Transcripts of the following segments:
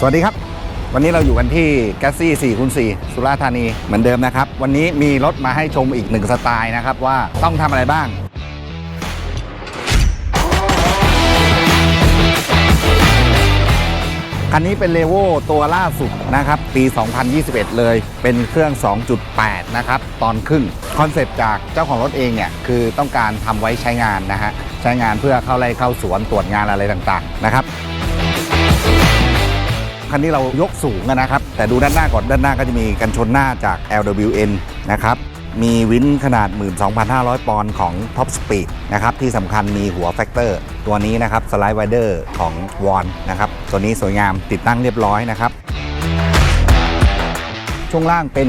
สวัสดีครับ วันนี้เราอยู่กันที่แกสซี่4คูณ4สุราษฎร์ธานีเหมือนเดิมนะครับ วันนี้มีรถมาให้ชมอีกหนึ่งสไตล์นะครับว่าต้องทำอะไรบ้าง คันนี้เป็นเลโวตัวล่าสุดนะครับ ปี 2021 เลย เป็นเครื่อง 2.8 นะครับ ตอนครึ่ง คอนเซปต์จากเจ้าของรถเองเนี่ย คือต้องการทำไว้ใช้งานนะฮะ ใช้งานเพื่อเข้าไร่เข้าสวนตรวจงานอะไรต่างๆนะครับ คันนี้เรายกสูงนะครับ แต่ดูด้านหน้าก่อนด้านหน้าก็จะมีกันชนหน้าจาก LWN นะครับมีวินขนาด 12,500 ปอนด์ของ Top Speed นะครับ ที่สำคัญมีหัวแฟกเตอร์ตัวนี้นะครับสไลด์ไวเดอร์ของ w o n นะครับ ตัวนี้สวยงามติดตั้งเรียบร้อยนะครับ ช่วงล่างเป็น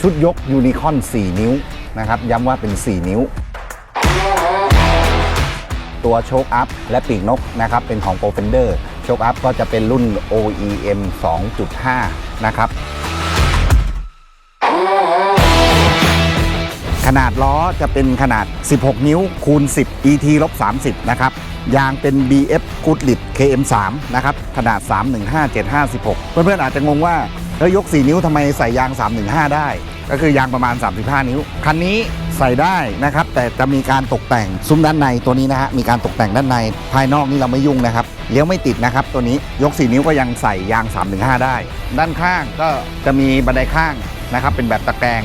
ชุดยกยูนิคอน 4 นิ้วนะครับ ย้ำว่าเป็น 4 นิ้ว ตัวโชคอัพและปีกนกนะครับเป็นของ p r o f e n d e r โชคอัพก็จะเป็นรุ่น OEM 2.5 นะครับขนาดล้อจะเป็นขนาด 16 นิ้วคูณ 10 ET ลบ30 นะครับ ยางเป็น BF Goodrich KM3 นะครับ ขนาด 315756 เพื่อนๆอาจจะงงว่าเฮ้ยยก 4 นิ้วทำไมใส่ยาง 315 ได้ ก็คือยางประมาณ 35 นิ้ว คันนี้ ใส่ได้นะครับ แต่จะมีการตกแต่งซุ้มด้านในตัวนี้นะฮะมีการตกแต่งด้านในภายนอกนี่เราไม่ยุ่งนะครับเลี้ยวไม่ติดนะครับ ตัวนี้ยก 4 นิ้วก็ยังใส่ยาง 3-5 ได้ ด้านข้างก็จะมีบันไดข้างนะครับ เป็นแบบตะแกรง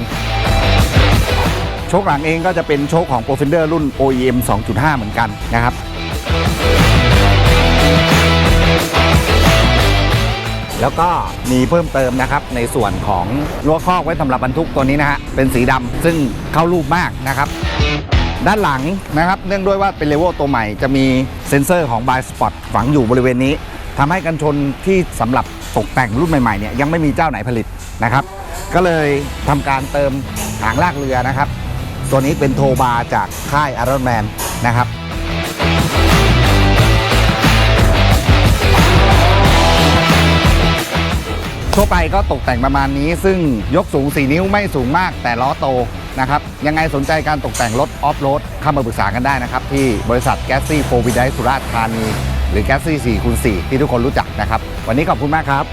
โชคหลังเองก็จะเป็นโชคของ p r o f e n d e r รุ่น OEM 2.5 เหมือนกันนะครับ แล้วก็มีเพิ่มเติมนะครับในส่วนของรั้วคอกไว้สำหรับบรรทุกตัวนี้นะฮะเป็นสีดำซึ่งเข้ารูปมากนะครับ ด้านหลังนะครับเนื่องด้วยว่าเป็นเลเวลตัวใหม่จะมีเซ็นเซอร์ของ b i Spot ฝังอยู่บริเวณนี้ทำให้กันชนที่สำหรับตกแต่งรุ่นใหม่ๆเนี่ยยังไม่มีเจ้าไหนผลิตนะครับ ก็เลยทำการเติมหางลากเรือนะครับ ตัวนี้เป็นโทบาจากค่าย Iron Man นะครับ ทั่วไปก็ตกแต่งประมาณนี้ ซึ่งยกสูง 4 นิ้วไม่สูงมากแต่ล้อโตนะครับ ยังไงสนใจการตกแต่งรถออฟโรดเข้ามาปรึกษากันได้นะครับ ที่บริษัทแกสซี่โฟวิดไดสุราษฎร์ธานี หรือแกสซี่4คูณ4ที่ทุกคนรู้จักนะครับ วันนี้ขอบคุณมากครับ